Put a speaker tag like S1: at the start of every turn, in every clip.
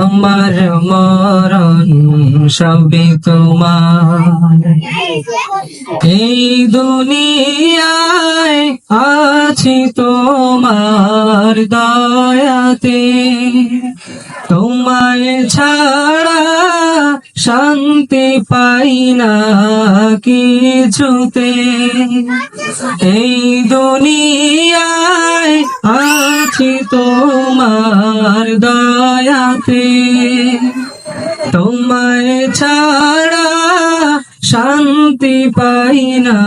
S1: আমার মরণ সবই তোমার। এই দুনিয়ায় আছি তোমার দয়াতে। তোমায় ছাড়া শান্তি পাই না কিছুতে। এই দুনিয়ায় আছি তোমার দয়াতে। তোমায় ছাড়া শান্তি পাই না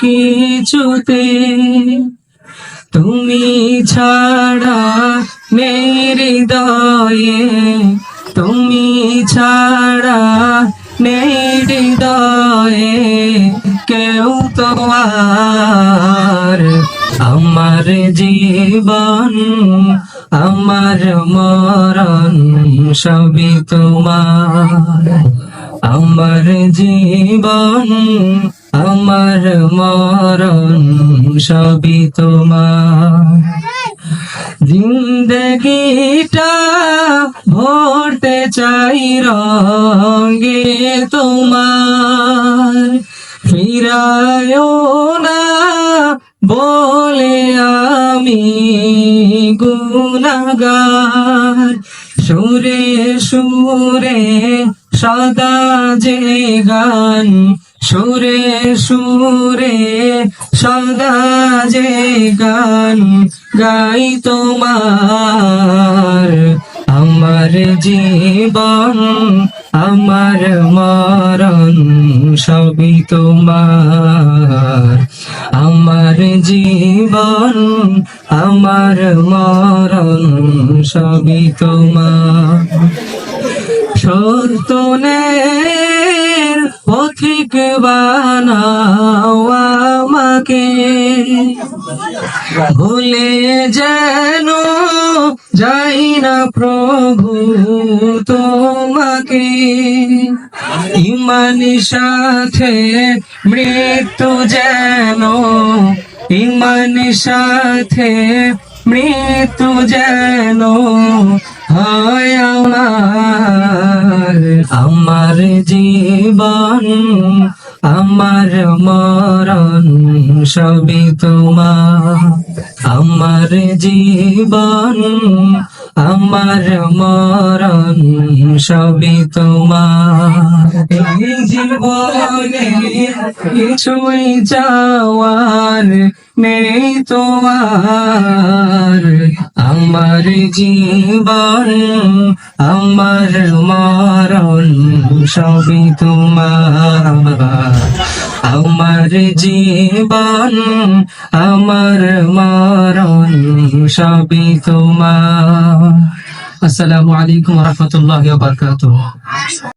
S1: কিছুতে। তুমি ছাড়া মেরি তুমি ছাড়া নেই হৃদয়ে কেউ তো আর আমার জীবন, আমার মরণ সবই তোমার। আমার জীবন, আমার মরণ সবই তোমার। জিন্দগিটা চাই রঙে তোমার। ফিরায় না বলে আমি গুনাগার সুরে সুরে সদা যে গান। সুরে সুরে সদা যে গান। গাই তোমার আমার জীবন আমার মরণ সবই তোমার। আমার জীবন আমার মরণ সবই তোমার। সর্তনের পথিক বানাও আমাকে। ভুলে যেন যাই না প্রভু তোমাকে। ইমানি সাথে মৃত্যু যেন ইমানি সাথে মৃত্যু যেন হয় আমার। আমার জীবন আমার মরণ সবই তোমার। আমার জীবন আমার মরণ সবই তোমার। জীবনে কিছুই চাওয়ার নেই তোমার। আমার জীবন, আমার মরণ সবই তোমার। আমার জীবন আমার মরণ সবই তোমার। আসসালামু আলাইকুম রহমতুল্লাহ বারকাতুহ।